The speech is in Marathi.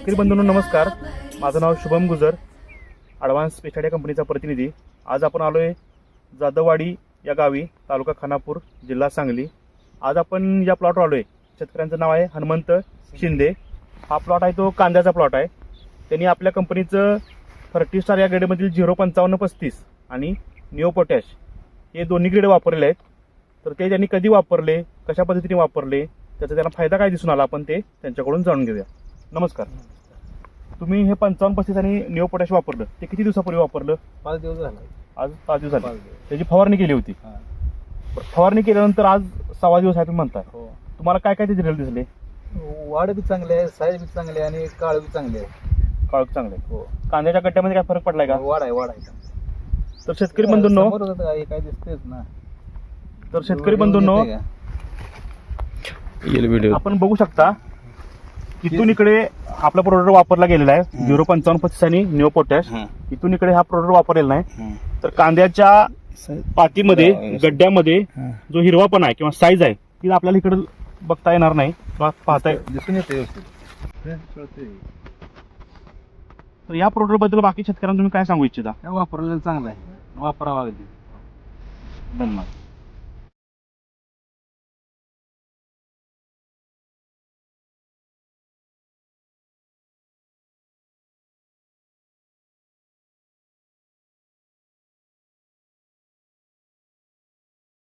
शेतकरी बंधूंनो नमस्कार. माझं नाव शुभम गुजर ॲडव्हान्स स्पेशाल या कंपनीचा प्रतिनिधी. आज आपण आलो आहे जाधववाडी या गावी तालुका खानापूर जिल्हा सांगली. आज आपण या प्लॉटवर आलो आहे शेतकऱ्यांचं नाव आहे हनुमंत शिंदे. हा प्लॉट आहे तो कांद्याचा प्लॉट आहे. त्यांनी आपल्या कंपनीचं थर्टी स्टार या ग्रेडमधील झिरो पंचावन्न पस्तीस आणि निओ पोटॅश हे दोन्ही ग्रेड वापरलेले आहेत. तर ते त्यांनी कधी वापरले कशा पद्धतीने वापरले त्याचा त्यांना फायदा काय दिसून आला आपण ते त्यांच्याकडून जाणून घेऊया. नमस्कार. तुम्ही हे पंचावन्न पस्तीस आणि निओ पोटॅश वापरलं ते किती दिवसापूर्वी वापरलं? पाच दिवस झाला. आज पाच दिवस झाले. त्याची फवारणी केली होती. फवारणी केल्यानंतर आज सव्वा दिवस आहे तुम्ही म्हणताय. हो. तुम्हाला काय काय त्याचे रिझल्ट दिसले? वाढ बी चांगली आहे साईज बी चांगली आहे आणि काळ बी चांगली आहे. काळोख चांगले हो. कांद्याच्या गट्ट्यामध्ये काय फरक पडलाय का? वाढ आहे वाढ आहे. तर शेतकरी बंधूंनो? हे काय दिसतेच ना. तर शेतकरी बंधूंनो आपण बघू शकता इथून इकडे आपला प्रोडक्ट वापरला गेलेला आहे. झिरो पंचावन्न पस्तीस आणि निओ पोटॅश इथून इकडे हा प्रोडक्ट वापरलेला नाही. तर कांद्याच्या पातीमध्ये गड्ड्यामध्ये जो हिरवापणा आहे किंवा साईज आहे ती आपल्याला इकडे बघता येणार नाही किंवा पाहता दिसून येते. तर या प्रोडक्टबद्दल बाकी शेतकऱ्यांना तुम्ही काय सांगू इच्छिता? वापरलेलं चांगलं आहे. वापरावं अगदी. धन्यवाद.